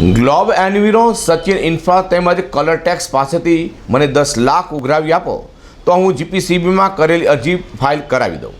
Globe enviro Sachin infra તેમજ colour tax પાસેથી મને દસ લાખ ઉઘરાવી આપો, તો હું જીપીસીબીમાં કરેલી અરજી ફાઇલ કરાવી દઉં.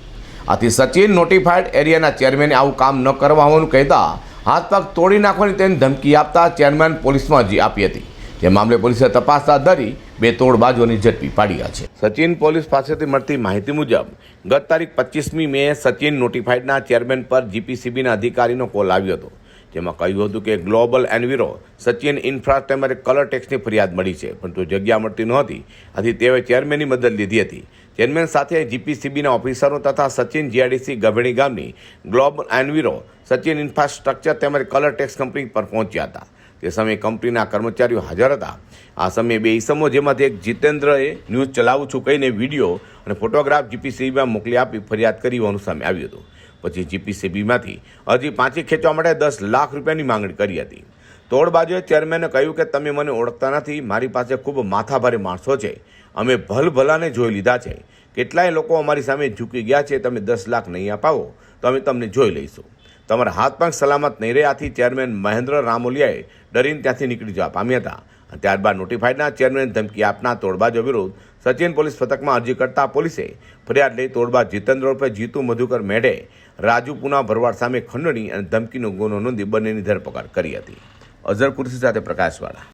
આથી સચિન નોટિફાઈડ એરિયાના ચેરમેને આવું કામ ન કરવા હોવાનું કહેતા હાથ પગ તોડી નાખવાની તેની ધમકી આપતા ચેરમેન પોલીસમાં અરજી આપી હતી. જે મામલે પોલીસે તપાસ હાથ ધરી બે તોડબાજોની ઝડપી પાડ્યા છે. સચિન પોલીસ પાસેથી મળતી માહિતી મુજબ, ગત તારીખ પચીસમી મેએ સચિન નોટિફાઈડના ચેરમેન પર જીપીસીબીના અધિકારીનો કોલ આવ્યો હતો. જેમાં કહ્યું હતું કે global enviro Sachin infra colour ટેક્સની ફરિયાદ મળી છે, પરંતુ જગ્યા મળતી નહોતી. આથી તેઓએ ચેરમેનની મદદ લીધી હતી. ચેરમેન સાથે જીપીસીબીના ઓફિસરો તથા સચિન જીઆઈડીસી ગભેણી ગામની ગ્લોબલ એન્વિરો સચિન ઇન્ફ્રાસ્ટ્રક્ચર તેમજ કલર ટેક્સ કંપની પર પહોંચ્યા હતા. તે સમયે કંપનીના કર્મચારીઓ હાજર હતા. આ સમયે બે ઈસમો જેમાંથી એક જીતેન્દ્રએ ન્યૂઝ ચલાવું છું કહીને વીડિયો અને ફોટોગ્રાફ જીપીસીબીમાં મોકલી આપી ફરિયાદ કરી હોવાનું સામે આવ્યું હતું. પછી જીપીસીબીમાંથી અરજી પાંચી ખેંચવા માટે દસ લાખ રૂપિયાની માંગણી કરી હતી. તોડબાજુએ ચેરમેને કહ્યું કે તમે મને ઓળખતા નથી, મારી પાસે ખૂબ માથાભારે માણસો છે. અમે ભલભલાને જોઈ લીધા છે. કેટલાય લોકો અમારી સામે ઝૂકી ગયા છે, તમે દસ લાખ નહીં અપાવો, તો અમે તમને જોઈ લઈશું. તમારા હાથ પગ સલામત નહીં રહ્યાથી ચેરમેન મહેન્દ્ર રામોલિયાએ ડરીને ત્યાંથી નીકળી જવા પામ્યા હતા. ત્યારબાદ નોટિફાઈડના ચેરમેન ધમકી આપનાર તોડબાજો વિરુદ્ધ સચિન પોલીસ પથકમાં અરજી કરતા પોલીસે ફરિયાદ લઈ તોડબાજ જીતેન્દ્ર ઉર્ફે જીતુ મધુકર મેઢે રાજુ પુના ભરવાડ સામે ખંડણી અને ધમકીનો ગુનો નોંધી બંનેની ધરપકડ કરી હતી. અઝર કુર્સી સાથે પ્રકાશવાળા.